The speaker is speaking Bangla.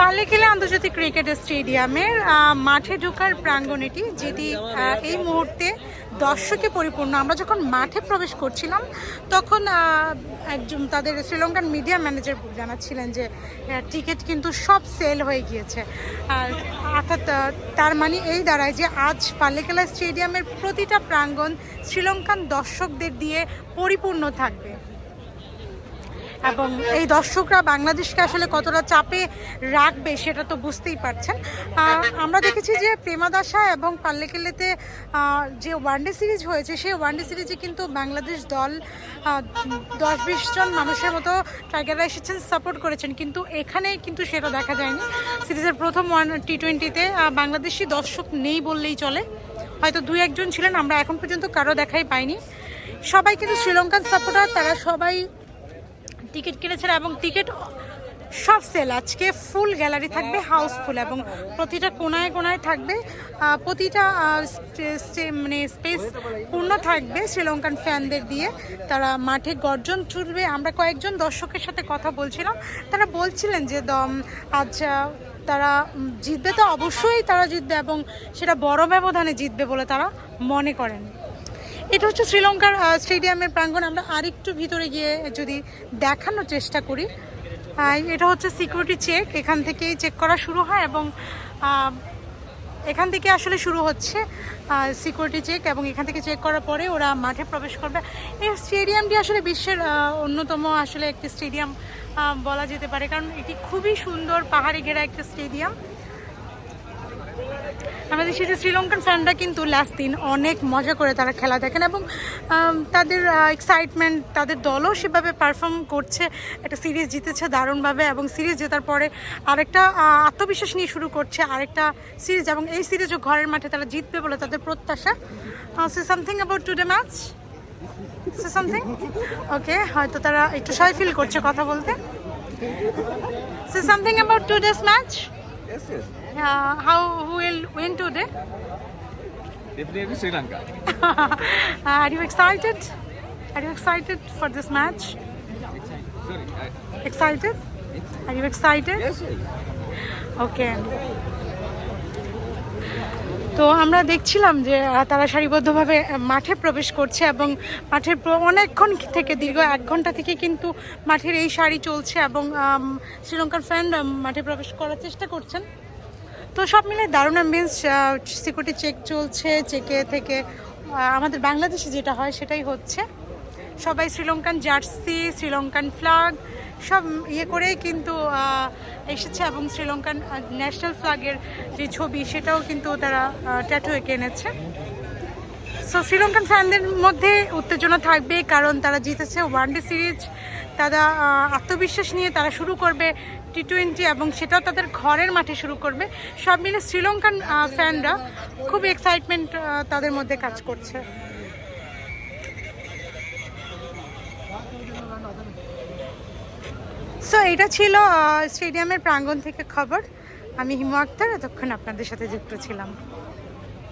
পাল্লিকেলে আন্তর্জাতিক ক্রিকেট স্টেডিয়ামের মাঠে ঢোকার প্রাঙ্গণ এটি যেটি এই মুহূর্তে দর্শকে পরিপূর্ণ। আমরা যখন মাঠে প্রবেশ করছিলাম, তখন একজন তাদের শ্রীলঙ্কান মিডিয়া ম্যানেজার জানাচ্ছিলেন যে টিকিট কিন্তু সব সেল হয়ে গিয়েছে। আর অর্থাৎ তার মানে এই দাঁড়ায় যে আজ পাল্লিকেলা স্টেডিয়ামের প্রতিটা প্রাঙ্গণ শ্রীলঙ্কান দর্শকদের দিয়ে পরিপূর্ণ থাকবে। এবং এই দর্শকরা বাংলাদেশকে আসলে কতটা চাপে রাখবে সেটা তো বুঝতেই পারছেন। আমরা দেখেছি যে প্রেমাদাসা এবং পাল্লেকেলেতে আহ, যে ওয়ানডে সিরিজ হয়েছে সেই ওয়ানডে সিরিজে কিন্তু বাংলাদেশ দল দশ বিশ জন মানুষের মতো টাইগাররা এসেছেন সাপোর্ট করেছেন। কিন্তু এখানে কিন্তু সেটা দেখা যায়নি। সিরিজের প্রথম ওয়ান টি টোয়েন্টিতে বাংলাদেশি দর্শক নেই বললেই চলে। হয়তো দুই একজন ছিলেন আমরা এখন পর্যন্ত কারও দেখাই পাইনি। সবাই কিন্তু শ্রীলঙ্কান সাপোর্টার তারা সবাই টিকিট কিনেছেন এবং টিকিট সব সেল। আজকে ফুল গ্যালারি থাকবে, হাউসফুল, এবং প্রতিটা কোনায় কোনায় থাকবে। প্রতিটা মানে স্পেস পূর্ণ থাকবে শ্রীলঙ্কান ফ্যানদের দিয়ে। তারা মাঠে গর্জন তুলবে। আমরা কয়েকজন দর্শকের সাথে কথা বলছিলাম। তারা বলছিলেন যে, দম আচ্ছা তারা জিতবে। তো অবশ্যই তারা জিতবে এবং সেটা বড় ব্যবধানে জিতবে বলে তারা মনে করেন। এটা হচ্ছে শ্রীলঙ্কার স্টেডিয়ামের প্রাঙ্গণ। আমরা আরেকটু ভিতরে গিয়ে যদি দেখানোর চেষ্টা করি এটা হচ্ছে সিকিউরিটি চেক এখান থেকেই চেক করা শুরু হয় এবং এখান থেকে আসলে শুরু হচ্ছে সিকিউরিটি চেক এবং এখান থেকে চেক করার পরে ওরা মাঠে প্রবেশ করবে। এই স্টেডিয়ামটি আসলে বিশ্বের অন্যতম আসলে একটি স্টেডিয়াম বলা যেতে পারে। কারণ এটি খুবই সুন্দর পাহাড়ে ঘেরা একটা স্টেডিয়াম। আমরা দেখছি যে শ্রীলঙ্কান ফ্যানরা কিন্তু লাস্ট দিন অনেক মজা করে তারা খেলা দেখেন এবং তাদের এক্সাইটমেন্ট তাদের দলও সেভাবে পারফর্ম করছে। একটা সিরিজ জিতেছে দারুণভাবে এবং সিরিজ জেতার পরে আরেকটা আত্মবিশ্বাস নিয়ে শুরু করছে আরেকটা সিরিজ এবং এই সিরিজও ঘরের মাঠে তারা জিতবে বলে তাদের প্রত্যাশা। সে something about today match say something okay হয়তো তারা একটু সয় ফিল করছে কথা বলতে। সে something about today's match Yes, yes. Uh, how who will win today? Definitely Sri Lanka. Uh, are you excited? Are you excited for this match? Excited. Sorry. I, Excited? Are you excited? yes, yes. Okay. তো আমরা দেখছিলাম যে তারা সারিবদ্ধভাবে মাঠে প্রবেশ করছে এবং মাঠের অনেকক্ষণ থেকে, দীর্ঘ এক ঘণ্টা থেকে কিন্তু মাঠের এই সারি চলছে এবং শ্রীলঙ্কার ফ্যান মাঠে প্রবেশ করার চেষ্টা করছেন। তো সব মিলে দারুণ অ্যাম্বিয়েন্স সিকিউরিটি চেক চলছে চেকে থেকে আমাদের বাংলাদেশে যেটা হয় সেটাই হচ্ছে। সবাই শ্রীলঙ্কান জার্সি শ্রীলঙ্কান ফ্ল্যাগ সব ইয়ে করেই কিন্তু এসেছে এবং শ্রীলঙ্কান ন্যাশনাল ফ্ল্যাগের যে ছবি সেটাও কিন্তু তারা ট্যাটু এঁকে এনেছে। সো শ্রীলঙ্কান ফ্যানদের মধ্যে উত্তেজনা থাকবে কারণ তারা জিতেছে ওয়ানডে সিরিজ তারা আত্মবিশ্বাস নিয়ে তারা শুরু করবে টি টোয়েন্টি এবং সেটাও তাদের ঘরের মাঠে শুরু করবে। সব মিলে শ্রীলঙ্কান ফ্যানরা খুব এক্সাইটমেন্ট তাদের মধ্যে কাজ করছে। সো এটা ছিল স্টেডিয়ামের প্রাঙ্গণ থেকে খবর। আমি হিমু আক্তার, এতক্ষণ আপনাদের সাথে যুক্ত ছিলাম।